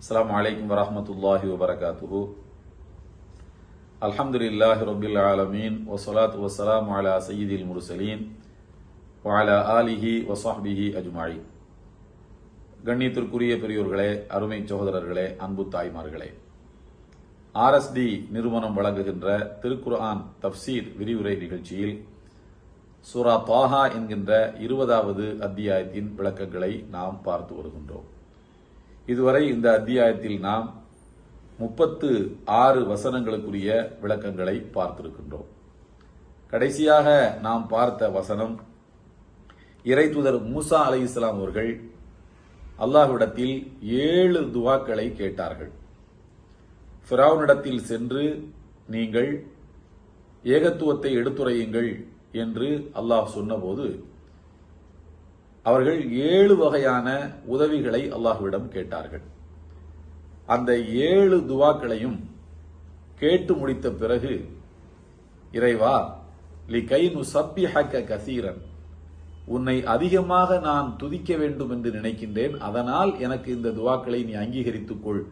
அஸ்லாம் வலைக்கம் வரமத்துல்லாஹி வபரகாத்துஹு அல்ஹம்துலில்லாஹி ரொபில் ஆலமீன் வசலாத் வசலாம் அலா சயீதில் முருசலீன் வாலா ஆலிஹி வசாஹ்பிஹி அஜுமாயி கண்ணியத்திற்குரிய பெரியோர்களே அருமை சகோதரர்களே அன்பு தாய்மார்களே. ஆர்எஸ்டி நிறுவனம் வழங்குகின்ற திருக்குர்ஆன் தப்சீர் விரிவுரை நிகழ்ச்சியில் சூரா தாஹா என்கின்ற இருபதாவது அத்தியாயத்தின் விளக்கங்களை நாம் பார்த்து வருகின்றோம். இதுவரை இந்த அத்தியாயத்தில் நாம் முப்பத்து ஆறு வசனங்களுக்குரிய விளக்கங்களை பார்த்திருக்கின்றோம். கடைசியாக நாம் பார்த்த வசனம் இறைத்துதர் மூசா அலை இஸ்லாம் அவர்கள் அல்லாஹ்விடத்தில் ஏழு துவாக்களை கேட்டார்கள். ஃபிராவுனிடத்தில் சென்று நீங்கள் ஏகத்துவத்தை எடுத்துரையுங்கள் என்று அல்லாஹ் சொன்னபோது அவர்கள் ஏழு வகையான உதவிகளை அல்லாஹுவிடம் கேட்டார்கள். அந்த ஏழு துவாக்களையும் கேட்டு முடித்த பிறகு இறைவா லி கை நுசப்பி ஹக்க கசீரன் உன்னை அதிகமாக நான் துதிக்க வேண்டும் என்று நினைக்கின்றேன். அதனால் எனக்கு இந்த துவாக்களை நீ அங்கீகரித்துக் கொள்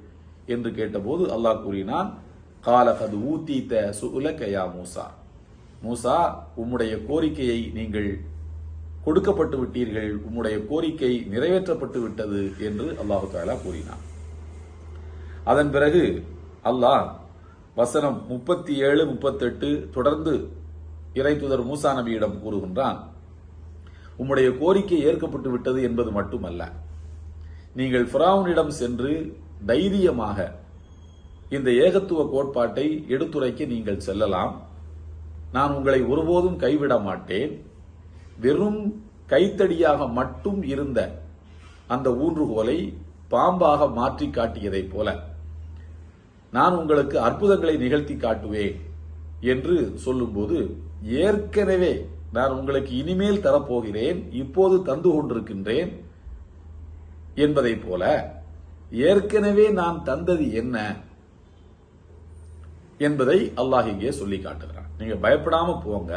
என்று கேட்டபோது அல்லாஹ் கூறினான் காலகது ஊத்தீத்த சுல கயா மூசா. மூசா உம்முடைய கோரிக்கையை நீங்கள் கொடுக்கப்பட்டு விட்டீர்கள் உம்முடைய கோரிக்கை நிறைவேற்றப்பட்டு விட்டது என்று அல்லாஹு தாலா கூறினான். அதன் பிறகு அல்லாஹ் வசனம் முப்பத்தி ஏழு முப்பத்தெட்டு தொடர்ந்து இறைத்துதர் மூசா நபியிடம் கூறுகின்றான் உம்முடைய கோரிக்கை ஏற்கப்பட்டு விட்டது என்பது மட்டுமல்ல நீங்கள் ஃபிராவுனிடம் சென்று தைரியமாக இந்த ஏகத்துவ கோட்பாட்டை எடுத்துரைக்க நீங்கள் செல்லலாம். நான் உங்களை ஒருபோதும் கைவிட மாட்டேன். வெறும் கைத்தடியாக மட்டும் இருந்த அந்த ஊன்றுகோலை பாம்பாக மாற்றி காட்டியதைப் போல நான் உங்களுக்கு அற்புதங்களை நிகழ்த்தி காட்டுவேன் என்று சொல்லும்போது ஏற்கனவே நான் உங்களுக்கு இனிமேல் தரப்போகிறேன் இப்போது தந்து கொண்டிருக்கின்றேன் என்பதைப் போல ஏற்கனவே நான் தந்தது என்ன என்பதை அல்லாஹ் இங்கே சொல்லி காட்டுகிறான். நீங்க பயப்படாம போங்க.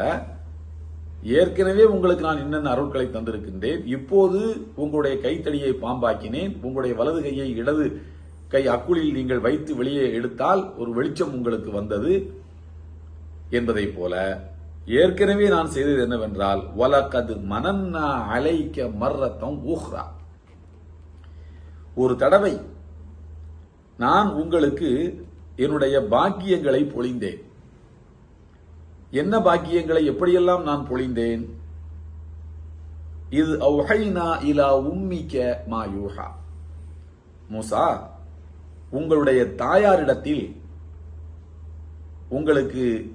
ஏற்கனவே உங்களுக்கு நான் என்னென்ன அருட்களை தந்திருக்கின்றேன் இப்போது உங்களுடைய கைத்தடியை பாம்பாக்கினேன் உங்களுடைய வலது கையை இடது கை அக்குளில் நீங்கள் வைத்து வெளியே எடுத்தால் ஒரு வெளிச்சம் உங்களுக்கு வந்தது என்பதை போல ஏற்கனவே நான் செய்தது என்னவென்றால் வலக்கது மனன்னா அலைக்க மர்ரத்தம் ஊஹ்ரா ஒரு தடவை நான் உங்களுக்கு என்னுடைய பாக்கியங்களை பொழிந்தேன். என்ன பாக்கியங்களை எப்படியெல்லாம் நான் பொழிந்தேன்? இது அவுஹைனா இலா உம்மிக்க மாயூஹா மூசா உங்களுடைய தாயாரிடத்தில் உங்களுக்கு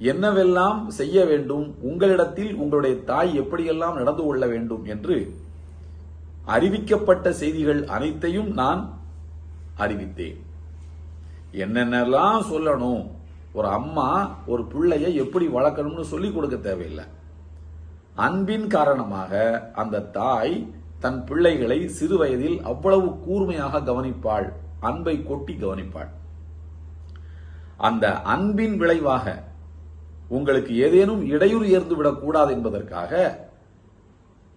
என்னவெல்லாம் செய்ய வேண்டும்? உங்களிடத்தில் உங்களுடைய தாய் எப்படியெல்லாம் நடந்து கொள்ள வேண்டும் என்று அறிவிக்கப்பட்ட செய்திகள் அனைத்தையும் நான் அறிவித்தேன். என்னென்னலாம் சொல்லணும்? ஒரு அம்மா ஒரு பிள்ளைய எப்படி வளர்க்கணும்னு சொல்லி கொடுக்க தேவையில்லை. அன்பின் காரணமாக அந்த தாய் தன் பிள்ளைகளை சிறு வயதில் அவ்வளவு கூர்மையாக கவனிப்பாள் அன்பை கொட்டி கவனிப்பாள். அந்த அன்பின் விளைவாக உங்களுக்கு ஏதேனும் இடையூறு ஏற்பட்டு விடக்கூடாது என்பதற்காக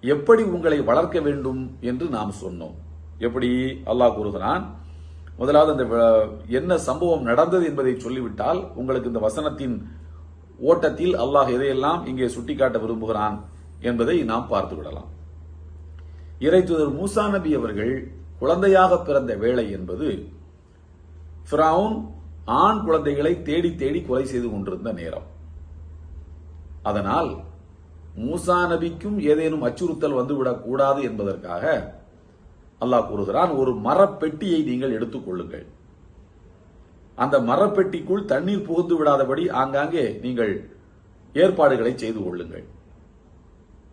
எப்படி உங்களை வளர்க்க வேண்டும் என்று நாம் சொன்னோம். எப்படி? அல்லாஹ் கூறுகிறான் முதலாவது அந்த என்ன சம்பவம் நடந்தது என்பதை சொல்லிவிட்டால் உங்களுக்கு இந்த வசனத்தின் ஓட்டத்தில் அல்லாஹ் எதையெல்லாம் இங்கே சுட்டிக்காட்ட விரும்புகிறான் என்பதை நாம் பார்த்து விடலாம். இறைத்துதர் மூசா நபி அவர்கள் குழந்தையாக பிறந்த வேலை என்பது ஃபிரவுன் ஆண் குழந்தைகளை தேடி தேடி கொலை செய்து கொண்டிருந்த நேரம். அதனால் மூசா நபிக்கும் ஏதேனும் அச்சுறுத்தல் வந்துவிடக் கூடாது என்பதற்காக அல்லாஹ் கூறுகிறான் ஒரு மரப்பெட்டியை நீங்கள் எடுத்துக்கொள்ளுங்கள் அந்த மரப்பெட்டிக்குள் தண்ணீர் புகுந்து விடாதபடி ஆங்காங்கே நீங்கள் ஏற்பாடுகளை செய்து கொள்ளுங்கள்.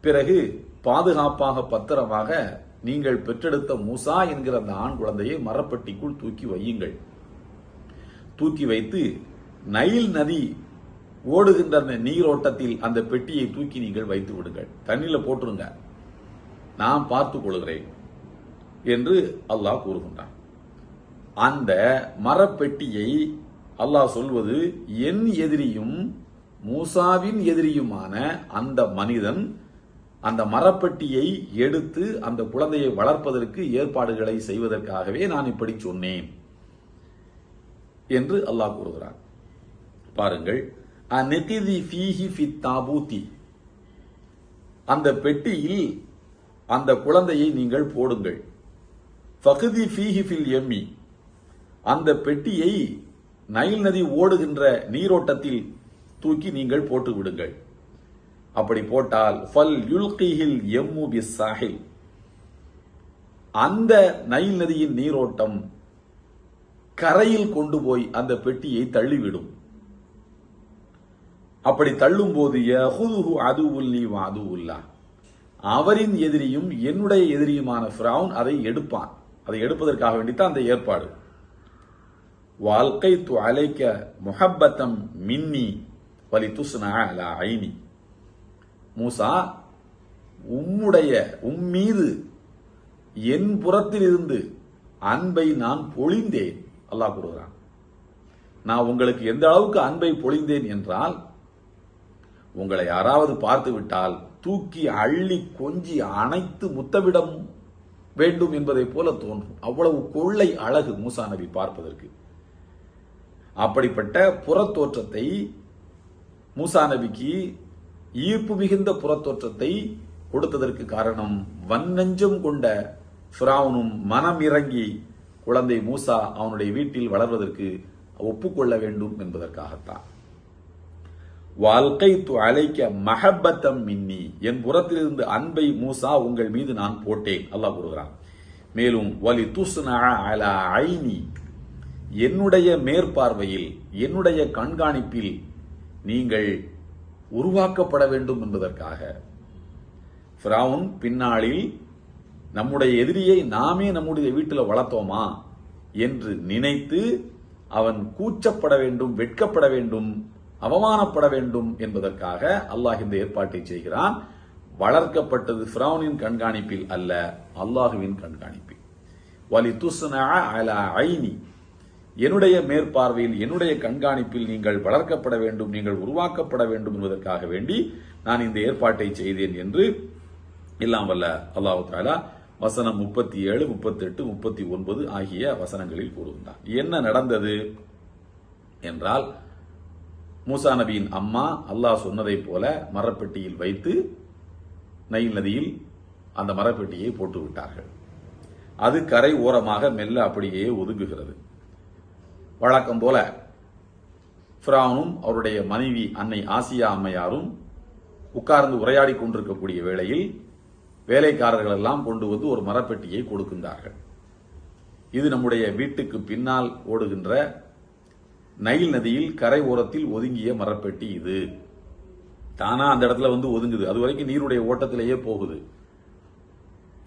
பிறகு பாதுகாப்பாக பத்திரமாக நீங்கள் பெற்றெடுத்த மூசா என்கிற அந்த ஆண் குழந்தையை மரப்பெட்டிக்குள் தூக்கி வையுங்கள். தூக்கி வைத்து நைல் நதி ஓடுகின்ற அந்த நீரோட்டத்தில் அந்த பெட்டியை தூக்கி நீங்கள் வைத்து விடுங்கள். தண்ணியில் போட்டுருங்க. நான் பார்த்துக் கொள்கிறேன். என்று அல்லாஹ் கூறுகின்றான். அந்த மரப்பெட்டியை அல்லாஹ் சொல்வது என் எதிரியும் மூசாவின் எதிரியுமான அந்த மனிதன் அந்த மரப்பெட்டியை எடுத்து அந்த குழந்தையை வளர்ப்பதற்கு ஏற்பாடுகளை செய்வதற்காகவே நான் இப்படி சொன்னேன் என்று அல்லாஹ் கூறுகிறான். பாருங்கள் தாபூத்தி அந்த பெட்டியில் அந்த குழந்தையை நீங்கள் போடுங்கள். பகுதி ஃபீஹி ஃபில் எம்மி. அந்த பெட்டியை நைல் நதி ஓடுகின்ற நீரோட்டத்தில் தூக்கி நீங்கள் போட்டு விடுங்கள். அப்படி போட்டால் ஃபல் யுல்கிஹில் எம்மு பிஸ்ஸாஹில். அந்த நைல் நதியின் நீரோட்டம் கரையில் கொண்டு போய் அந்த பெட்டியை தள்ளிவிடும். அப்படி தள்ளும் போது யஹுதுஹு அது அதுவுல்லா அவரின் எதிரியும் என்னுடைய எதிரியுமான ஃபிரவுன் அதை எடுப்பான். அதை எடுப்பதற்காக வேண்டித்தான் அந்த ஏற்பாடு. வாழ்க்கை து அலைக்க முஹப்பத்தம் மின்னி வலி துஸ்னா அலா ஐனி. மூசா உம்முடைய உம்மீது என் புறத்தில் இருந்து அன்பை நான் பொழிந்தேன். அல்லாஹ் கூறுகிறான். நான் உங்களுக்கு எந்த அளவுக்கு அன்பை பொழிந்தேன் என்றால் உங்களை யாராவது பார்த்து விட்டால் தூக்கி அள்ளி கொஞ்சி அணைத்து முத்தமிடம் வேண்டும் என்பதைப் போல தோன்றும். அவ்வளவு கொள்ளை அழகு மூசா நபி பார்ப்பதற்கு. அப்படிப்பட்ட புறத்தோற்றத்தை மூசா நபிக்கு ஈர்ப்பு மிகுந்த புறத்தோற்றத்தை கொடுத்ததற்கு காரணம் வன்னஞ்சம் கொண்ட ஃபிராவுனும் மனம் இறங்கி குழந்தை மூசா அவனுடைய வீட்டில் வளர்வதற்கு ஒப்புக்கொள்ள வேண்டும் என்பதற்காகத்தான். வாழ்க்கை து அழைக்க மஹப்பத்தம் மின்னி. என் புறத்திலிருந்து அன்பை மூசா உங்கள் மீது நான் போட்டேன். அல்லாஹ் கூறுகிறான். மேலும் வலி துஸ்னா அலா ஐனி. என்னுடைய மேற்பார்வையில் என்னுடைய கண்காணிப்பில் நீங்கள் உருவாக்கப்பட வேண்டும் என்பதற்காக. ஃபிரவுன் பின்னாளில் நம்முடைய எதிரியை நாமே நம்முடைய வீட்டில் வளர்த்தோமா? என்று நினைத்து அவன் கூச்சப்பட வேண்டும் வெட்கப்பட வேண்டும் அவமானப்பட வேண்டும் என்பதற்காக அல்லாஹ் இந்த ஏற்பாட்டை செய்கிறான். வளர்க்கப்பட்டது ஃபிரௌனின் கண்காணிப்பில் அல்ல அல்லாஹுவின் கண்காணிப்பில். வலி துஸ்னா அலா ஐனி. என்னுடைய மேற்பார்வையில் என்னுடைய கண்காணிப்பில் நீங்கள் வளர்க்கப்பட வேண்டும் நீங்கள் உருவாக்கப்பட வேண்டும் என்பதற்காக வேண்டி நான் இந்த ஏற்பாட்டை செய்தேன் என்று எல்லாம் வல்ல அல்லாஹு தாலா வசனம் முப்பத்தி ஏழு முப்பத்தி எட்டு முப்பத்தி ஒன்பது ஆகிய வசனங்களில் கூறுகின்றார் என்ன நடந்தது? என்றால் மூசா நபியின் அம்மா அல்லாஹ் சொன்னதைப் போல மரப்பெட்டியில் வைத்து நைல் நதியில் அந்த மரப்பெட்டியை போட்டு விட்டார்கள் அது கரை ஓரமாக மெல்ல அப்படியே ஒதுங்குகிறது. வழக்கம் போல ஃபிரானும் அவருடைய மனைவி அன்னை ஆசியா அம்மையாரும் உட்கார்ந்து உரையாடி கொண்டிருக்கக்கூடிய வேளையில் வேலைக்காரர்கள் எல்லாம் கொண்டு வந்து ஒரு மரப்பெட்டியை கொடுக்கின்றார்கள். இது நம்முடைய வீட்டுக்கு பின்னால் ஓடுகின்ற நைல் நதியில் கரை ஓரத்தில் ஒதுங்கிய மரப்பெட்டி இது. தானா அந்த இடத்துல வந்து ஒதுங்குது. அது வரைக்கும் நீருடைய ஓட்டத்திலேயே போகுது.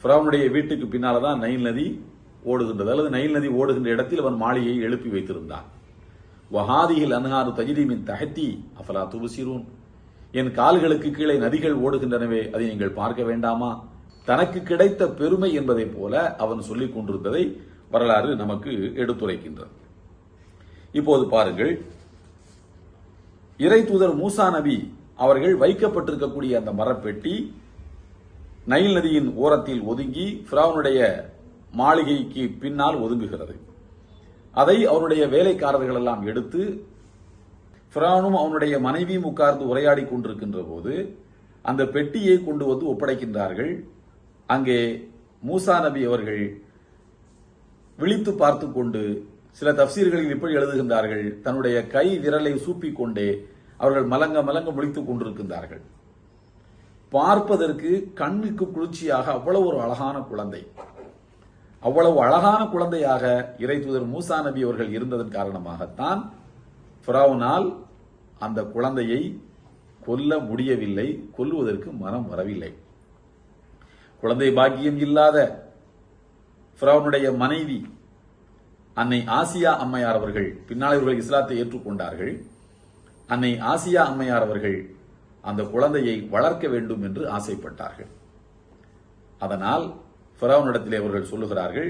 ஃபிரௌனுடைய வீட்டுக்கு பின்னால தான் நைல் நதி ஓடுகின்றது. அல்லது நைல் நதி ஓடுகின்ற இடத்தில் அவன் மாளிகையை எழுப்பி வைத்திருந்தான். வஹாதியில் அன்ஹாரு தஜிரிமின் தகத்தி அஃபலா துபுசிரூன். என் கால்களுக்கு கீழே நதிகள் ஓடுகின்றனவே அதை நீங்கள் பார்க்க வேண்டாமா? தனக்கு கிடைத்த பெருமை என்பதைப் போல அவன் சொல்லிக் கொண்டிருந்ததை வரலாறு நமக்கு எடுத்துரைக்கின்றது. இப்போது பாருங்கள். இறை தூதர் மூசா நபி அவர்கள் வைக்கப்பட்டிருக்கக்கூடிய அந்த மரப்பெட்டி நைல் நதியின் ஓரத்தில் ஒதுங்கி ஃபிரௌனுடைய மாளிகைக்கு பின்னால் ஒதுங்குகிறது. அதை அவருடைய வேலைக்காரர்கள் எல்லாம் எடுத்து பிரானும் அவனுடைய மனைவியும் உட்கார்ந்து உரையாடி கொண்டிருக்கின்ற போது அந்த பெட்டியை கொண்டு வந்து ஒப்படைக்கின்றார்கள். அங்கே மூசா நபி அவர்கள் விழித்து பார்த்து கொண்டு சில தப்சீர்களில் இப்படி எழுதுகின்றார்கள். தன்னுடைய கை விரலை சூப்பிக் கொண்டே அவர்கள் மலங்க மலங்க முழித்துக் கொண்டிருக்கின்றார்கள். பார்ப்பதற்கு கண்ணுக்கு குளிர்ச்சியாக அவ்வளவு ஒரு அழகான குழந்தை. அவ்வளவு அழகான குழந்தையாக இறை தூதர் மூசா நபி அவர்கள் இருந்ததன் காரணமாகத்தான் ஃபிராவுனால் அந்த குழந்தையை கொல்ல முடியவில்லை கொல்லுவதற்கு மனம் வரவில்லை. குழந்தை பாக்கியம் இல்லாத ஃபிராவுனுடைய மனைவி அன்னை ஆசியா அம்மையார் அவர்கள் பின்னால் இவர்கள் இஸ்லாத்தை ஏற்றுக்கொண்டார்கள். அன்னை ஆசியா அம்மையார் அவர்கள் அந்த குழந்தையை வளர்க்க வேண்டும் என்று ஆசைப்பட்டார்கள். அதனால் ஃபிரௌனிடத்திலே அவர்கள் சொல்லுகிறார்கள்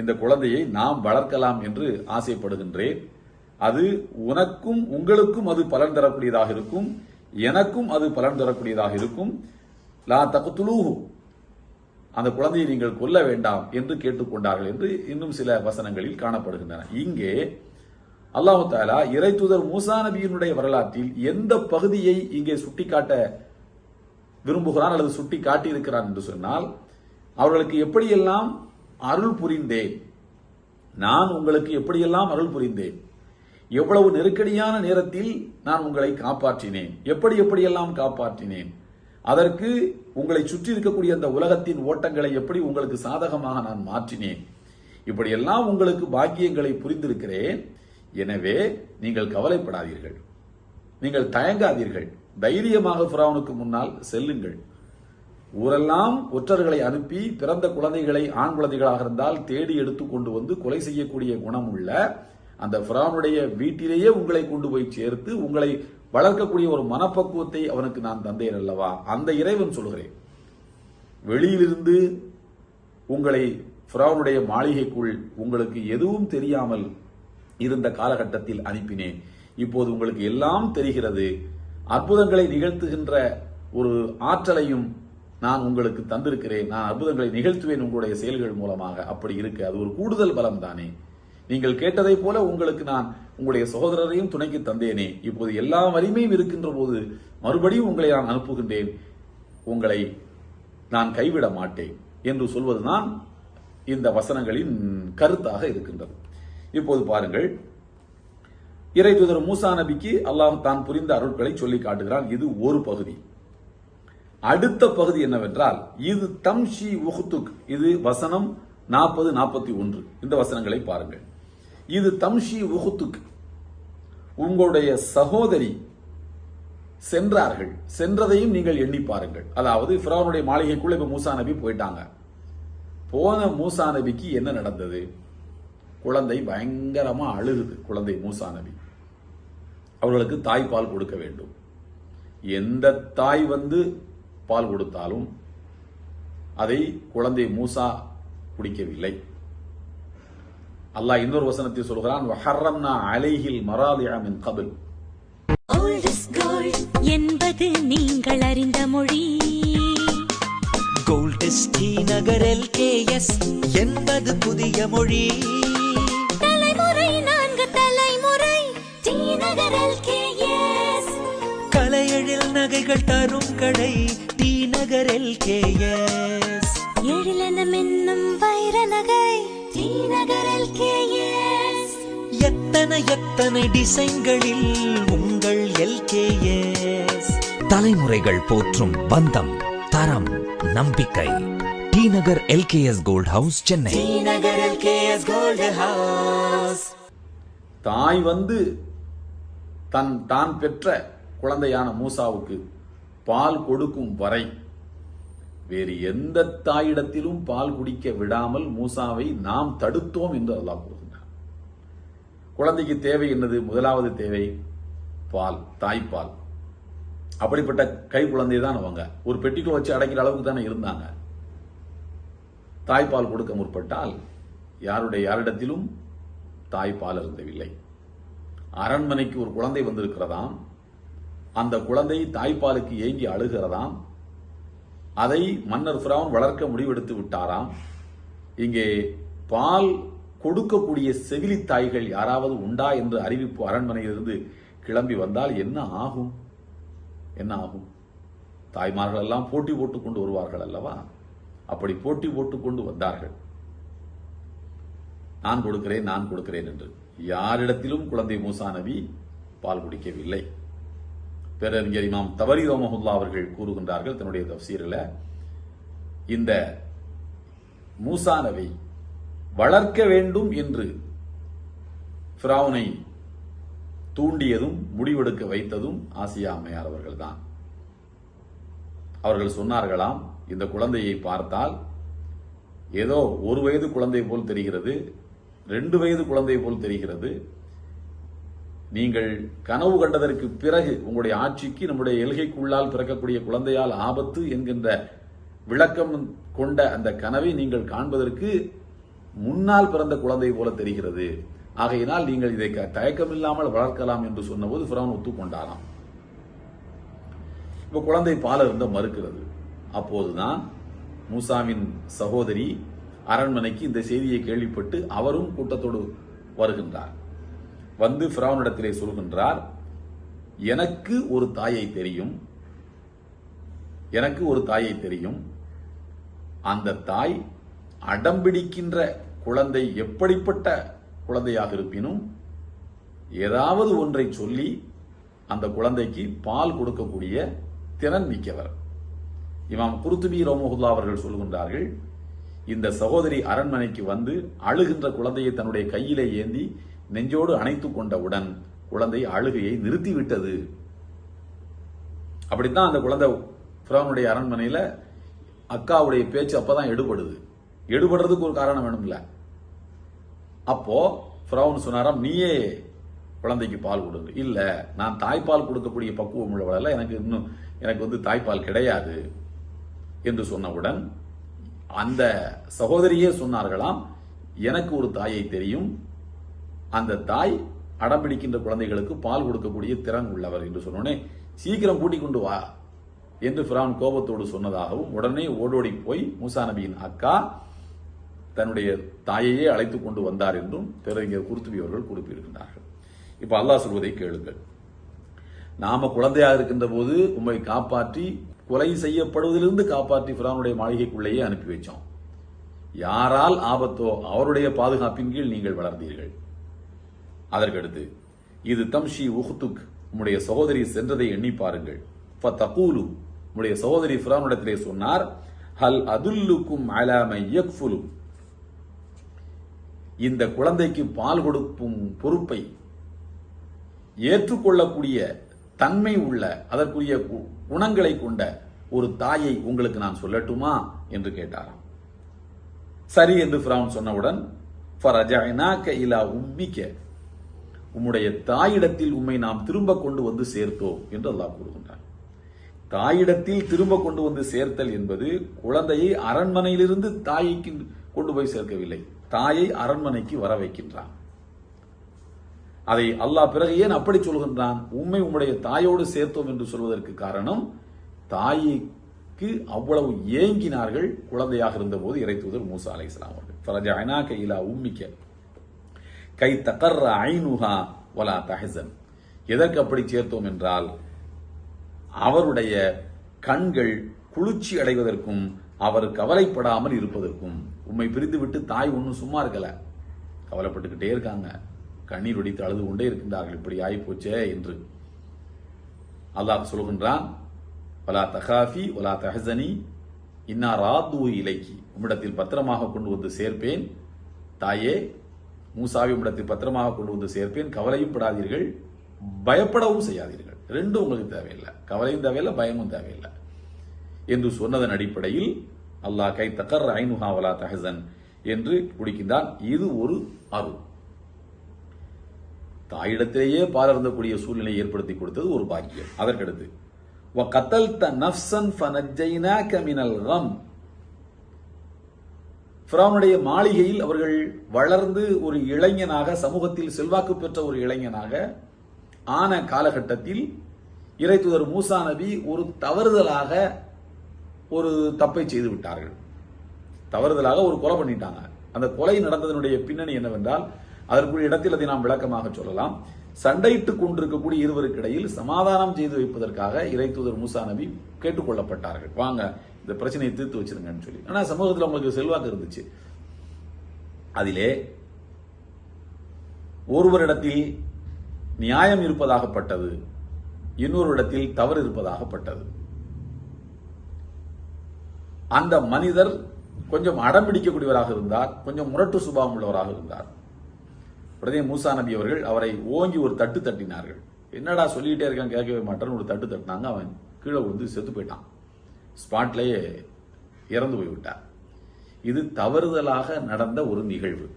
இந்த குழந்தையை நாம் வளர்க்கலாம் என்று ஆசைப்படுகின்றேன். அது உனக்கும் உங்களுக்கும் அது பலன் தரக்கூடியதாக இருக்கும் எனக்கும் அது பலன் தரக்கூடியதாக இருக்கும். லா தகுத்துலூஹு அந்த குழந்தையை நீங்கள் கொல்ல வேண்டாம் என்று கேட்டுக்கொண்டார்கள் என்று இன்னும் சில வசனங்களில் காணப்படுகின்றன. இங்கே அல்லாஹு தாலா இறை தூதர் மூசா நபியினுடைய வரலாற்றில் எந்த பகுதியை இங்கே சுட்டிக்காட்ட விரும்புகிறான் அல்லது சுட்டி காட்டியிருக்கிறான் என்று சொன்னால் அவர்களுக்கு எப்படியெல்லாம் அருள் புரிந்தேன் நான் உங்களுக்கு எப்படியெல்லாம் அருள் புரிந்தேன் எவ்வளவு நெருக்கடியான நேரத்தில் நான் உங்களை காப்பாற்றினேன் எப்படி எப்படியெல்லாம் காப்பாற்றினேன் அதற்கு உங்களை சுற்றி இருக்கக்கூடிய அந்த உலகத்தின் ஓட்டங்களை எப்படி உங்களுக்கு சாதகமாக நான் மாற்றினேன்? இப்படியெல்லாம் உங்களுக்கு பாக்கியங்களை புரிந்திருக்கிறேன். எனவே நீங்கள் கவலைப்படாதீர்கள். நீங்கள் தயங்காதீர்கள். தைரியமாக புறாவனுக்கு முன்னால் செல்லுங்கள். ஊரெல்லாம் ஒற்றர்களை அனுப்பி பிறந்த குழந்தைகளை ஆண் குழந்தைகளாக இருந்தால் தேடி எடுத்து கொண்டு வந்து கொலை செய்யக்கூடிய குணம் உள்ள அந்த ஃபிரௌனுடைய வீட்டிலேயே உங்களை கொண்டு போய் சேர்த்து உங்களை வளர்க்கக்கூடிய ஒரு மனப்பக்குவத்தை அவனுக்கு நான் தந்தேன் அல்லவா? அந்த இறைவன் சொல்கிறேன் வெளியிலிருந்து உங்களை ஃபிரௌனுடைய மாளிகைக்குள் உங்களுக்கு எதுவும் தெரியாமல் இருந்த காலகட்டத்தில் அனுப்பினேன். இப்போது உங்களுக்கு எல்லாம் தெரிகிறது. அற்புதங்களை நிகழ்த்துகின்ற ஒரு ஆற்றலையும் நான் உங்களுக்கு தந்திருக்கிறேன். நான் அற்புதங்களை நிகழ்த்துவேன் உங்களுடைய செயல்கள் மூலமாக. அப்படி இருக்கு. அது ஒரு கூடுதல் பலம் தானே நீங்கள் கேட்டதைப் போல உங்களுக்கு நான் உங்களுடைய சகோதரரையும் துணைக்கு தந்தேனே. இப்போது எல்லா வலிமையும் இருக்கின்ற போது மறுபடியும் உங்களை நான் அனுப்புகின்றேன். உங்களை நான் கைவிட மாட்டேன் என்று சொல்வதுதான் இந்த வசனங்களின் கருத்தாக இருக்கின்றது. இப்போது பாருங்கள். இறை தூதர் மூசா நபிக்கு அல்லாஹ் தான் புரிந்த அருட்களை சொல்லி காட்டுகிறான். இது ஒரு பகுதி. அடுத்த பகுதி என்னவென்றால் இது தம்ஷி உஹுத்துக் இது வசனம் நாற்பது நாற்பத்தி ஒன்று. இந்த வசனங்களை பாருங்கள். இது தம்ஷி உகுத்துக்கு. உங்களுடைய சகோதரி சென்றார்கள். சென்றதையும் நீங்கள் எண்ணி பாருங்கள். அதாவது ஃபிரௌனுடைய மாளிகைக்குள்ள இப்போ மூசா நபி போயிட்டாங்க. போன மூசா நபிக்கு என்ன நடந்தது? குழந்தை பயங்கரமா அழுகுது குழந்தை மூசா நபி. அவர்களுக்கு தாய்ப்பால் கொடுக்க வேண்டும். எந்த தாய் வந்து பால் கொடுத்தாலும் அதை குழந்தை மூசா குடிக்கவில்லை. அல்லாஹ் இன்னொரு வசனத்தில் சொல்கிறான் வஹர்ரம்னா அலைஹில் மராதிஅ மின் கபில் என்பது நீங்கள் அறிந்த மொழி கோல்டஸ் டி நகர் எல்கேஎஸ் என்பது புதிய மொழி தலைமுறை நான்கு தலைமுறை டி நகர் LKS. கலையெழில் நகைகள் தரும் கடை டி நகர் எல்கேஎஸ் எழிலென மின்னும் வைர நகர். எத்தனை எத்தனை டிசைன்களில் உங்கள் எல்கேஎஸ்? தலைமுறைகள் போற்றும் பந்தம் தரம் நம்பிக்கை. T Nagar LKS gold house Chennai. T Nagar LKS gold house. தாய் வந்து தன் தான் பெற்ற குழந்தையான மூசாவுக்கு பால் கொடுக்கும் வரை வேறு எந்த தாயிடத்திலும் பால் குடிக்க விடாமல் மூசாவை நாம் தடுத்தோம் என்று அல்லாஹ் கூறுகின்றார் குழந்தைக்கு தேவை என்னது? முதலாவது தேவை பால் தாய்ப்பால். அப்படிப்பட்ட கை குழந்தை தான் அவங்க. ஒரு பெட்டிக்குள்ள வச்சு அடைக்கிற அளவுக்கு தானே இருந்தாங்க. தாய்ப்பால் கொடுக்க முற்பட்டால் யாருடைய யாரிடத்திலும் தாய்ப்பால் இருந்தவில்லை அரண்மனைக்கு ஒரு குழந்தை வந்திருக்கிறதாம். அந்த குழந்தை தாய்ப்பாலுக்கு ஏங்கி அழுகிறதாம். அதை மன்னர் ஃபிரௌன் வளர்க்க முடிவெடுத்து விட்டாராம். இங்கே பால் கொடுக்கக்கூடிய செவிலி தாய்கள் யாராவது உண்டா என்று அறிவிப்பு அரண்மனையிலிருந்து கிளம்பி வந்தால் என்ன ஆகும்? என்ன ஆகும்? தாய்மார்கள் எல்லாம் போட்டி போட்டுக் கொண்டு வருவார்கள் அல்லவா? அப்படி போட்டி போட்டுக் கொண்டு வந்தார்கள். நான் கொடுக்கிறேன் நான் கொடுக்கிறேன் என்று. யாரிடத்திலும் குழந்தை மூசா நபி பால் குடிக்கவில்லை. பேரறிஞர் இமாம் தவரி ரோமஹுல்லா அவர்கள் கூறுகின்றார்கள் தன்னுடைய தப்சீரில் இந்த மூசா நபி வளர்க்க வேண்டும் என்று ஃபிராவுனை தூண்டியதும் முடிவெடுக்க வைத்ததும் ஆசியா அம்மையார் அவர்கள்தான். அவர்கள் சொன்னார்களாம் இந்த குழந்தையை பார்த்தால் ஏதோ ஒரு வயது குழந்தை போல் தெரிகிறது ரெண்டு வயது குழந்தை போல் தெரிகிறது நீங்கள் கனவு கண்டதற்கு பிறகு உங்களுடைய ஆட்சிக்கு நம்முடைய எல்கைக்குள்ளால் பிறக்கக்கூடிய குழந்தையால் ஆபத்து என்கின்ற விளக்கம் கொண்ட அந்த கனவை நீங்கள் காண்பதற்கு முன்னால் பிறந்த குழந்தை போல தெரிகிறது. ஆகையினால் நீங்கள் இதை க- தயக்கமில்லாமல் வளர்க்கலாம் என்று சொன்னபோது ஃபிரௌன் ஒத்துக்கொண்டாராம். இப்போ குழந்தை பால் இருந்த மறுக்கிறது. அப்போதுதான் மூசாவின் சகோதரி அரண்மனைக்கு இந்த செய்தியை கேள்விப்பட்டு அவரும் கூட்டத்தோடு வருகின்றார். வந்து பிராவனிடத்திலே சொல்கின்றார் எனக்கு ஒரு தாயை தெரியும். எனக்கு ஒரு தாயை தெரியும். அந்த தாய் அடம்பிடிக்கின்ற குழந்தை எப்படிப்பட்ட குழந்தையாக இருப்பினும் ஏதாவது ஒன்றை சொல்லி அந்த குழந்தைக்கு பால் கொடுக்கக்கூடிய திறன் மிக்கவர். இமாம் குருத்துபி ரோமஹுல்லா அவர்கள் சொல்கின்றார்கள் இந்த சகோதரி அரண்மனைக்கு வந்து அழுகின்ற குழந்தையை தன்னுடைய கையிலே ஏந்தி நெஞ்சோடு அணைத்துக் கொண்டவுடன் குழந்தை அழுகையை நிறுத்திவிட்டது. அப்படித்தான் அந்த குழந்தை ஃபிரௌனுடைய அரண்மனையில அக்காவுடைய பேச்சு அப்பதான் எடுபடுது. எடுபடுறதுக்கு ஒரு காரணம் வேணும்ல. அப்போ ஃபிரௌன் சொன்னாராம் நீயே குழந்தைக்கு பால் கொடுங்க இல்ல நான் தாய்ப்பால் கொடுக்கக்கூடிய பக்குவம் உள்ளவள எனக்கு இன்னும் எனக்கு வந்து தாய்ப்பால் கிடையாது. என்று சொன்னவுடன் அந்த சகோதரியே சொன்னார்களாம் எனக்கு ஒரு தாயை தெரியும். அந்த தாய் அடம்பிடிக்கின்ற குழந்தைகளுக்கு பால் கொடுக்கக்கூடிய திறன் உள்ளவர் என்று சொன்னோடனே சீக்கிரம் கூட்டிக் கொண்டு வா என்று ஃபிரான் கோபத்தோடு சொன்னதாகவும் உடனே ஓடோடி போய் மூசா நபியின் அக்கா தன்னுடைய தாயையே அழைத்து கொண்டு வந்தார் என்றும் பேரறிஞர் குருத்துவி அவர்கள் குறிப்பிடுகின்றார்கள் இப்போ அல்லாஹ் சொல்வதை கேளுங்கள். நாம குழந்தையாக இருக்கின்ற போது உண்மை காப்பாற்றி கொலை செய்யப்படுவதிலிருந்து காப்பாற்றி ஃபிரானுடைய மாளிகைக்குள்ளேயே அனுப்பி வைச்சோம். யாரால் ஆபத்தோ அவருடைய பாதுகாப்பின் கீழ் நீங்கள் வளர்ந்தீர்கள். அதற்கடுத்து இது தம்ஷி உஹ்துக் உம்முடைய சகோதரி சென்றதை எண்ணி பாருங்கள். ஃபதகூலு உம்முடைய சகோதரி ஃபுரானிடத்திலே சொன்னார் ஹல் அதுல்லுக்கும் அலாமை யக்ஃபுலு. இந்த குழந்தைக்கு பால் கொடுக்கும் பொறுப்பை ஏற்றுக்கொள்ளக்கூடிய தன்மை உள்ள அதற்குரிய கு- குணங்களை கொண்ட ஒரு தாயை உங்களுக்கு நான் சொல்லட்டுமா? என்று கேட்டாராம். சரி என்று ஃபிரௌன் சொன்னவுடன் ஃபரஜஅனாக இலா உம்மிக்க உம்முடைய தாயிடத்தில் உம்மை நாம் திரும்ப கொண்டு வந்து சேர்த்தோம் என்று அல்லாஹ் கூறுகின்றார் தாயிடத்தில் திரும்ப கொண்டு வந்து சேர்த்தல் என்பது குழந்தையை அரண்மனையிலிருந்து தாய்க்கு கொண்டு போய் சேர்க்கவில்லை. தாயை அரண்மனைக்கு வர வைக்கின்றான். அதை அல்லாஹ் பிறகு ஏன் அப்படி சொல்கின்றான்? உண்மை உம்முடைய தாயோடு சேர்த்தோம் என்று சொல்வதற்கு காரணம் தாய்க்கு அவ்வளவு ஏங்கினார்கள் குழந்தையாக இருந்தபோது இறைத்துவதர் மூசா அலை இஸ்லாம் அவர்கள். கைலா உம்மிக்க. கை தகர்ற ஐனுஹா வலா தஹசன் எதற்கு அப்படி சேர்த்தோம் என்றால் அவருடைய கண்கள் குளிர்ச்சி அடைவதற்கும் அவர் கவலைப்படாமல் இருப்பதற்கும். உம்மை பிரிந்துவிட்டு தாய் ஒன்றும் சும்மா இருக்கல. கவலைப்பட்டுக்கிட்டே இருக்காங்க. கண்ணீர் வடித்து அழுது கொண்டே இருக்கின்றார்கள். இப்படி ஆயிப்போச்சே என்று. அல்லாஹ் சொல்கின்றான் வலா தகாஃபி வலா தஹசனி இன்னா ராத்து இலைக்கு. உம்மிடத்தில் பத்திரமாக கொண்டு வந்து சேர்ப்பேன். தாயே மூசாவை உம்மிடத்தில் பத்திரமாக கொண்டு வந்து சேர்ப்பேன். கவலையும் படாதீர்கள். பயப்படவும் செய்யாதீர்கள். ரெண்டும் உங்களுக்கு தேவையில்லை. கவலையும் தேவையில்லை பயமும் தேவையில்லை. என்று சொன்னதன் அடிப்படையில் அல்லாஹ் கை தக்கர் ஐனுஹாவலா தஹசன் என்று குடிக்கின்றான். இது ஒரு அருள். தாயிடத்திலேயே பாலருந்தக்கூடிய சூழ்நிலையை ஏற்படுத்தி கொடுத்தது ஒரு பாக்கியம். அதற்கடுத்து கத்தல் த நஃப்சன் ஃபனஜைனா கமினல் கம் ஃபிரௌனுடைய மாளிகையில் அவர்கள் வளர்ந்து ஒரு இளைஞனாக சமூகத்தில் செல்வாக்கு பெற்ற ஒரு இளைஞனாக ஆன காலகட்டத்தில் இறைத்துதர் மூசா நபி ஒரு தவறுதலாக ஒரு தப்பை செய்து விட்டார்கள். தவறுதலாக ஒரு கொலை பண்ணிட்டாங்க. அந்த கொலை நடந்ததனுடைய பின்னணி என்னவென்றால் அதற்குரிய இடத்தில் அதை நாம் விளக்கமாக சொல்லலாம். சண்டையிட்டுக் கொண்டிருக்கக்கூடிய இருவருக்கிடையில் சமாதானம் செய்து வைப்பதற்காக இறைத்துதர் மூசா நபி கேட்டுக்கொள்ளப்பட்டார்கள் வாங்க இந்த பிரச்சனையை தீர்த்து வச்சிருங்கன்னு சொல்லி. ஆனா சமூகத்தில் உங்களுக்கு செல்வாக்கு இருந்துச்சு. அதிலே ஒருவரிடத்தில் நியாயம் இருப்பதாகப்பட்டது இன்னொரு இடத்தில் தவறு இருப்பதாகப்பட்டது. அந்த மனிதர் கொஞ்சம் அடம் பிடிக்கக்கூடியவராக இருந்தார் கொஞ்சம் முரட்டு சுபாவம் உள்ளவராக இருந்தார். உடனே மூசா நபி அவர்கள் அவரை ஓங்கி ஒரு தட்டு தட்டினார்கள். என்னடா சொல்லிட்டே இருக்கான் கேட்கவே மாட்டேன்னு ஒரு தட்டு தட்டினாங்க அவன் கீழே வந்து செத்து போயிட்டான். ஸ்பாட்லேயே இறந்து போய்விட்டார். இது தவறுதலாக நடந்த ஒரு நிகழ்வு.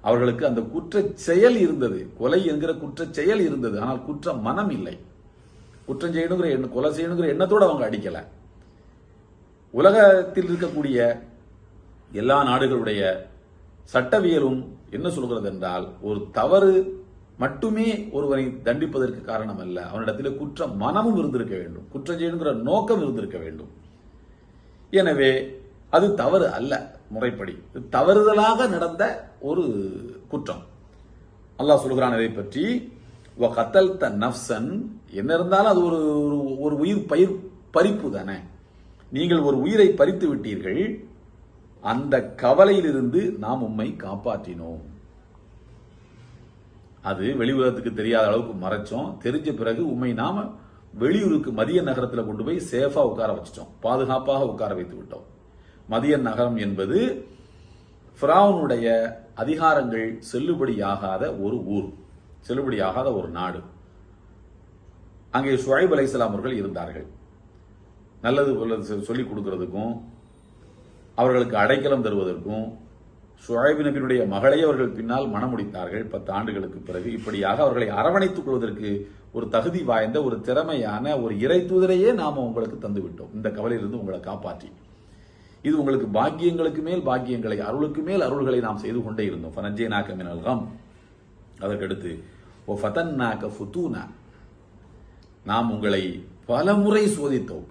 அவர்களுக்கு அந்த குற்ற செயல் இருந்தது. கொலை என்கிற குற்ற செயல் இருந்தது. ஆனால் குற்ற மனம் இல்லை. குற்றம் செய்யணுங்கிற எண்ண கொலை செய்யணுங்கிற எண்ணத்தோடு அவங்க அடிக்கல. உலகத்தில் இருக்கக்கூடிய எல்லா நாடுகளுடைய சட்டவியலும் என்ன சொல்கிறது என்றால் ஒரு தவறு மட்டுமே ஒருவரை தண்டிப்பதற்கு காரணம் அல்ல அவனிடத்தில் குற்ற மனமும் இருந்திருக்க வேண்டும். குற்றம் செய்யணுங்கிற நோக்கம் இருந்திருக்க வேண்டும். எனவே அது தவறு அல்ல முறைப்படி. இது தவறுதலாக நடந்த ஒரு குற்றம். அல்லாஹ் சொல்கிறான் இதை பற்றி கத்தல் த நப்சன் என்ன இருந்தாலும் அது ஒரு- ஒரு உயிர் பயிர் பறிப்பு தானே. நீங்கள் ஒரு உயிரை பறித்து விட்டீர்கள் அந்த கவலையிலிருந்து நாம் உம்மை காப்பாற்றினோம். அது வெளி உலகத்துக்கு தெரியாத அளவுக்கு மறைச்சோம். தெரிஞ்ச பிறகு உண்மை நாம வெளியூருக்கு மதிய நகரத்தில் கொண்டு போய் சேஃபா உட்கார வச்சிட்டோம். பாதுகாப்பாக உட்கார வைத்து விட்டோம். மதிய நகரம் என்பது ஃப்ராவனுடைய அதிகாரங்கள் செல்லுபடியாகாத ஒரு ஊர். செல்லுபடியாகாத ஒரு நாடு. அங்கே ஷுவைப் அலைஹிஸ்ஸலாம் அவர்கள் இருந்தார்கள். நல்லது சொல்லிக் கொடுக்கறதுக்கும் அவர்களுக்கு அடைக்கலம் தருவதற்கும் ஷுவைப் நபியினுடைய மகளை அவர்கள் பின்னால் மணமுடித்தார்கள் பத்து ஆண்டுகளுக்கு பிறகு. இப்படியாக அவர்களை அரவணைத்துக் கொள்வதற்கு ஒரு தகுதி வாய்ந்த ஒரு திறமையான ஒரு இறை தூதரையே நாம உங்களுக்கு தந்துவிட்டோம். இந்த கவலையிலிருந்து உங்களை காப்பாற்றி. இது உங்களுக்கு பாக்கியங்களுக்கு மேல் பாக்கியங்களை அருளுக்கு மேல் அருள்களை நாம் செய்து கொண்டே இருந்தோம். ஃபனஜேனாக்க மினல் கம். அதற்கடுத்து ஓ ஃபதன்னாக்க ஃபுத்தூனா நாம் உங்களை பல முறை சோதித்தோம்.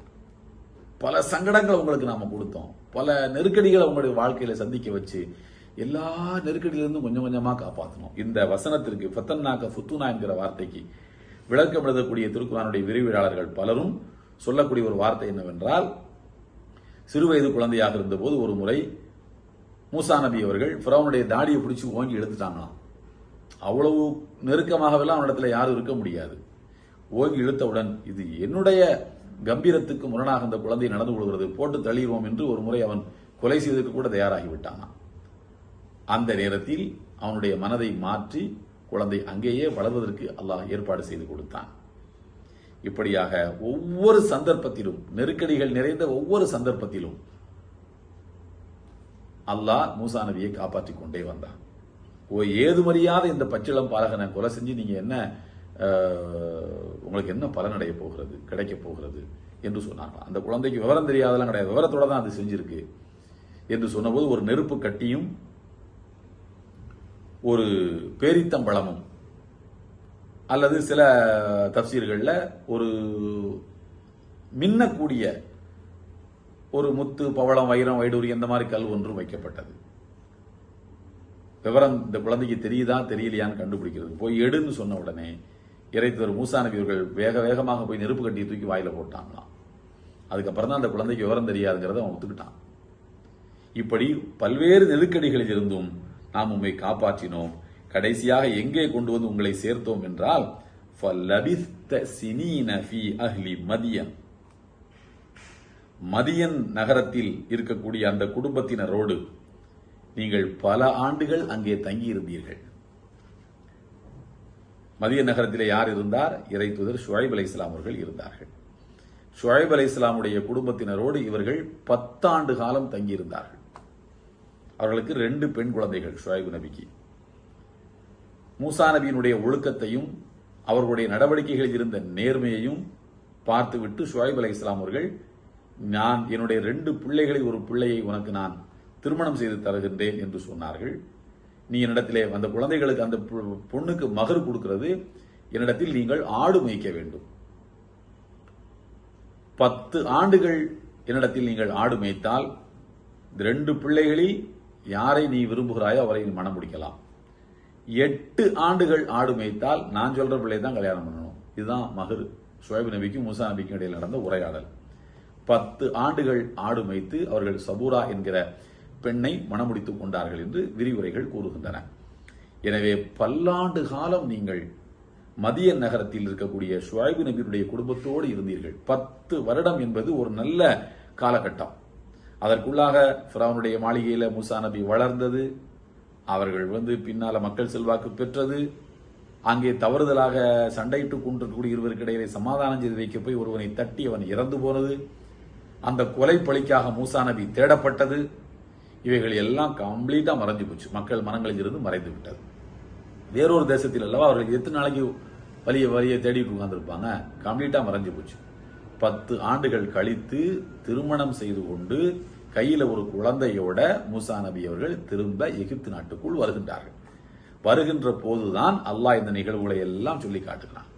பல சங்கடங்களை உங்களுக்கு நாம கொடுத்தோம். பல நெருக்கடிகளை உங்களுடைய வாழ்க்கையில சந்திக்க வச்சு எல்லா நெருக்கடியிலிருந்தும் கொஞ்சம் கொஞ்சமாக காப்பாற்றணும் இந்த வசனத்திற்கு ஃபத்தன்னாக்க ஃபுத்துனா என்கிற வார்த்தைக்கு விளக்கம் எழுதக்கூடிய திருக்குறானுடைய விரிவியாளர்கள் பலரும் சொல்லக்கூடிய ஒரு வார்த்தை என்னவென்றால் சிறுவயது குழந்தையாக இருந்தபோது ஒரு முறை மூசா நபி அவர்கள் ஃபிரௌனுடைய தாடியை பிடிச்சி ஓங்கி எடுத்துட்டாங்களாம் அவ்வளவு நெருக்கமாகவெல்லாம் அவனிடத்துல யாரும் இருக்க முடியாது. ஓங்கி இழுத்தவுடன் இது என்னுடைய கம்பீரத்துக்கு முரணாக இந்த குழந்தை நடந்து கொள்கிறது போட்டு தள்ளிடுவோம் என்று ஒரு முறை அவன் கொலை செய்வதற்கு கூட தயாராகிவிட்டானான் அந்த நேரத்தில் அவனுடைய மனதை மாற்றி குழந்தை அங்கேயே வளர்வதற்கு அல்லாஹ் ஏற்பாடு செய்து கொடுத்தான். இப்படியாக ஒவ்வொரு சந்தர்ப்பத்திலும் நெருக்கடிகள் நிறைந்த ஒவ்வொரு சந்தர்ப்பத்திலும் அல்லாஹ் மூசா நபியை காப்பாற்றிக் கொண்டே வந்தான். ஓ ஏதுமறியாத இந்த பச்சிளம் பாலகனை கொலை செஞ்சு நீங்க என்ன உங்களுக்கு என்ன பலனடைய போகிறது கிடைக்க போகிறது என்று சொன்னாங்க அந்த குழந்தைக்கு விவரம் தெரியாதெல்லாம் கிடையாது. விவரத்தோட தான் அது செஞ்சிருக்கு என்று சொன்னபோது ஒரு நெருப்பு கட்டியும் ஒரு பேரித்தம்பழமும் அல்லது சில தப்சீர்களில் ஒரு மின்னக்கூடிய ஒரு முத்து பவளம் வைரம் வைடூரி இந்த மாதிரி கல் ஒன்றும் வைக்கப்பட்டது. விவரம் இந்த குழந்தைக்கு தெரியுதா தெரியலையான்னு கண்டுபிடிக்கிறது. போய் எடுன்னு சொன்ன உடனே இறைத்தவர் மூசா நபி அவர்கள் வேக வேகமாக போய் நெருப்பு கட்டி தூக்கி வாயில போட்டாங்களாம். அதுக்கப்புறம் தான் அந்த குழந்தைக்கு விவரம் தெரியாதுங்கிறத அவன் ஒத்துக்கிட்டான். இப்படி பல்வேறு நெருக்கடிகளில் இருந்தும் நாம் உம்மை காப்பாற்றினோம். கடைசியாக எங்கே கொண்டு வந்து உங்களை சேர்த்தோம் என்றால் மதியன். மதியன் நகரத்தில் இருக்கக்கூடிய அந்த குடும்பத்தினரோடு நீங்கள் பல ஆண்டுகள் அங்கே தங்கியிருந்தீர்கள் மதிய நகரத்தில் யார் இருந்தார்? இறை தூதர் ஷுவைப் அலை இஸ்லாம் அவர்கள் இருந்தார்கள். ஷுவைப் அலை இஸ்லாமுடைய குடும்பத்தினரோடு இவர்கள் பத்தாண்டு காலம் தங்கியிருந்தார்கள். அவர்களுக்கு ரெண்டு பெண் குழந்தைகள் ஷுவைப் நபிக்கு. மூசா நபியினுடைய ஒழுக்கத்தையும் அவர்களுடைய நடவடிக்கைகளில் இருந்த நேர்மையையும் பார்த்துவிட்டு ஷுவைப் அலை இஸ்லாம் அவர்கள் நான் என்னுடைய ரெண்டு பிள்ளைகளில் ஒரு பிள்ளையை உனக்கு நான் திருமணம் செய்து தருகின்றேன் என்று சொன்னார்கள். நீ என்னிடத்திலே அந்த குழந்தைகளுக்கு அந்த பொ- பொண்ணுக்கு மகர் கொடுக்கிறது. என்னிடத்தில் நீங்கள் ஆடு மேய்க்க வேண்டும். பத்து ஆண்டுகள் என்னிடத்தில் நீங்கள் ஆடு மேய்த்தால் ரெண்டு பிள்ளைகளில் யாரை நீ விரும்புகிறாயோ அவரை நீ மனம் முடிக்கலாம். எட்டு ஆண்டுகள் ஆடு மேய்த்தால் நான் சொல்ற பிள்ளை தான் கல்யாணம் பண்ணணும். இதுதான் மகர். ஷுவைப் நபிக்கும் மூசா நபிக்கும் இடையில் நடந்த உரையாடல். பத்து ஆண்டுகள் ஆடு மேய்த்து அவர்கள் சபூரா என்கிற பெண்ணை மணமுடித்துக் கொண்டார்கள் என்று விரிவுரைகள் கூறுகின்றன. எனவே பல்லாண்டு காலம் நீங்கள் மதிய நகரத்தில் இருக்கக்கூடிய ஷுவாய்பு நபியினுடைய குடும்பத்தோடு இருந்தீர்கள். பத்து வருடம் என்பது ஒரு நல்ல காலகட்டம். அதற்குள்ளாக ஃபிரௌனுடைய மாளிகையில் மூசா நபி வளர்ந்தது. அவர்கள் வந்து பின்னால் மக்கள் செல்வாக்கு பெற்றது. அங்கே தவறுதலாக சண்டையிட்டு கொண்டிருக்கக்கூடிய இருவருக்கு இடையிலே சமாதானம் செய்து வைக்க போய் ஒருவனை தட்டி அவன் இறந்து போனது. அந்த கொலை பழிக்காக மூசா நபி தேடப்பட்டது. இவைகள் எல்லாம் கம்ப்ளீட்டாக மறைஞ்சு போச்சு. மக்கள் மனங்களில் இருந்து மறைந்து விட்டது. வேறொரு தேசத்தில் அல்லவா அவர்கள் எத்தனை நாளைக்கு வலிய வலியை தேடிட்டு உட்காந்துருப்பாங்க கம்ப்ளீட்டாக மறைஞ்சு போச்சு. பத்து ஆண்டுகள் கழித்து திருமணம் செய்து கொண்டு கையில் ஒரு குழந்தையோட மூசா நபி அவர்கள் திரும்ப எகிப்து நாட்டுக்குள் வருகின்றார்கள். வருகின்ற போதுதான் அல்லாஹ் இந்த நிகழ்வுகளை எல்லாம் சொல்லி காட்டுகிறான்.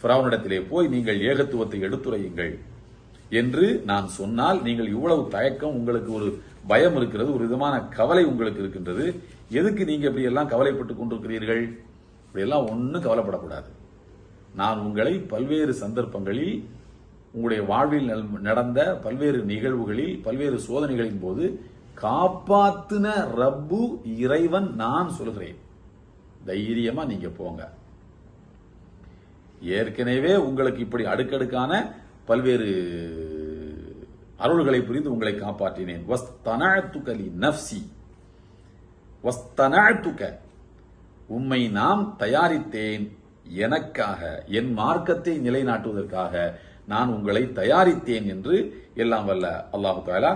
ஃபிரௌனிடத்திலே போய் நீங்கள் ஏகத்துவத்தை எடுத்துரையுங்கள் என்று நான் சொன்னால் நீங்கள் இவ்வளவு தயக்கம் உங்களுக்கு ஒரு பயம் இருக்கிறது ஒரு விதமான கவலை உங்களுக்கு இருக்கின்றது. எதுக்கு நீங்க இப்படி எல்லாம் கவலைப்பட்டுக் கொண்டிருக்கிறீர்கள்? இப்படியெல்லாம் எல்லாம் கவலைப்படக்கூடாது. நான் உங்களை பல்வேறு சந்தர்ப்பங்களில் உங்களுடைய வாழ்வில் நடந்த பல்வேறு நிகழ்வுகளில் பல்வேறு சோதனைகளின் போது காப்பாத்தின ரப்பு இறைவன் நான் சொல்கிறேன். தைரியமா நீங்க போங்க. ஏற்கனவே உங்களுக்கு இப்படி அடுக்கடுக்கான பல்வேறு அருள்களை புரிந்து உங்களை காப்பாற்றினேன். வஸ்தனஅத்துக லி நஃப்சி. உம்மை நாம் தயாரித்தேன். எனக்காக என் மார்க்கத்தை நிலைநாட்டுவதற்காக நான் உங்களை தயாரித்தேன் என்று எல்லாம் வல்ல அல்லாஹு தாலா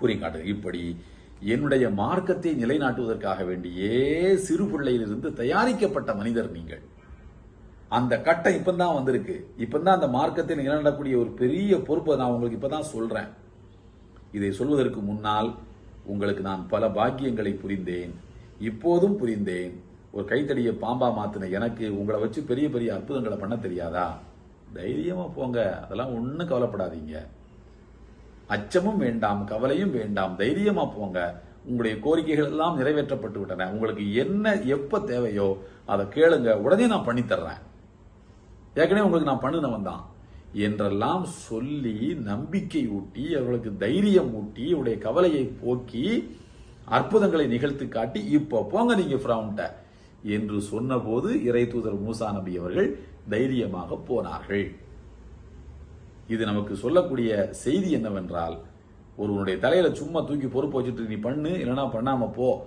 கூறி காட்டு இப்படி என்னுடைய மார்க்கத்தை நிலைநாட்டுவதற்காக வேண்டியே சிறு பிள்ளையிலிருந்து தயாரிக்கப்பட்ட மனிதர் நீங்கள். அந்த கட்டம் இப்பதான் வந்திருக்கு. இப்பதான் அந்த மார்க்கத்தில் நிலைநாட்டக்கூடிய ஒரு பெரிய பொறுப்பை நான் உங்களுக்கு இப்பதான் சொல்றேன். இதை சொல்வதற்கு முன்னால் உங்களுக்கு நான் பல பாக்கியங்களை புரிந்தேன். இப்போதும் புரிந்தேன். ஒரு கைத்தடியை பாம்பா மாத்தின எனக்கு உங்களை வச்சு பெரிய பெரிய அற்புதங்களை பண்ண தெரியாதா? தைரியமாக போங்க. அதெல்லாம் ஒன்றும் கவலைப்படாதீங்க. அச்சமும் வேண்டாம் கவலையும் வேண்டாம். தைரியமாக போங்க. உங்களுடைய கோரிக்கைகள் எல்லாம் நிறைவேற்றப்பட்டு விட்டன. உங்களுக்கு என்ன எப்போ தேவையோ அதை கேளுங்க. உடனே நான் பண்ணித்தர்றேன் ஏற்கனவே உங்களுக்கு நான் பண்ணுனவன் தான். என்றெல்லாம் சொல்லி நம்பிக்கை ஊட்டி அவர்களுக்கு தைரியம் ஊட்டி உடைய கவலையை போக்கி அற்புதங்களை நிகழ்த்தி காட்டி இப்போ போங்க நீங்க ஃப்ரௌண்ட என்று சொன்னபோது இறை தூதர் மூசா நபி அவர்கள் தைரியமாக போனார்கள். இது நமக்கு சொல்லக்கூடிய செய்தி என்னவென்றால் ஒருவனுடைய தலையில சும்மா தூக்கி பொறுப்பு வச்சுட்டு நீ பண்ணு இல்லைன்னா பண்ணாம போ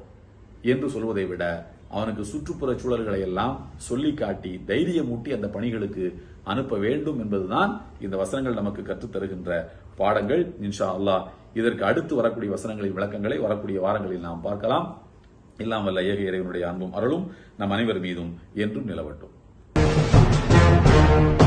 என்று சொல்வதை விட அவனுக்கு சுற்றுப்புற சூழல்களை எல்லாம் சொல்லி காட்டி தைரியமூட்டி அந்த பணிகளுக்கு அனுப்ப வேண்டும் என்பதுதான் இந்த வசனங்கள் நமக்கு கற்றுத் தருகின்ற பாடங்கள். இன்ஷா அல்லாஹ் இதற்கு அடுத்து வரக்கூடிய வசனங்களின் விளக்கங்களை வரக்கூடிய வாரங்களில் நாம் பார்க்கலாம். எல்லாம் வல்ல ஏக இறைவனுடைய அன்பும் அருளும் நம் அனைவர் மீதும் என்றும் நிலவட்டும். Thank you.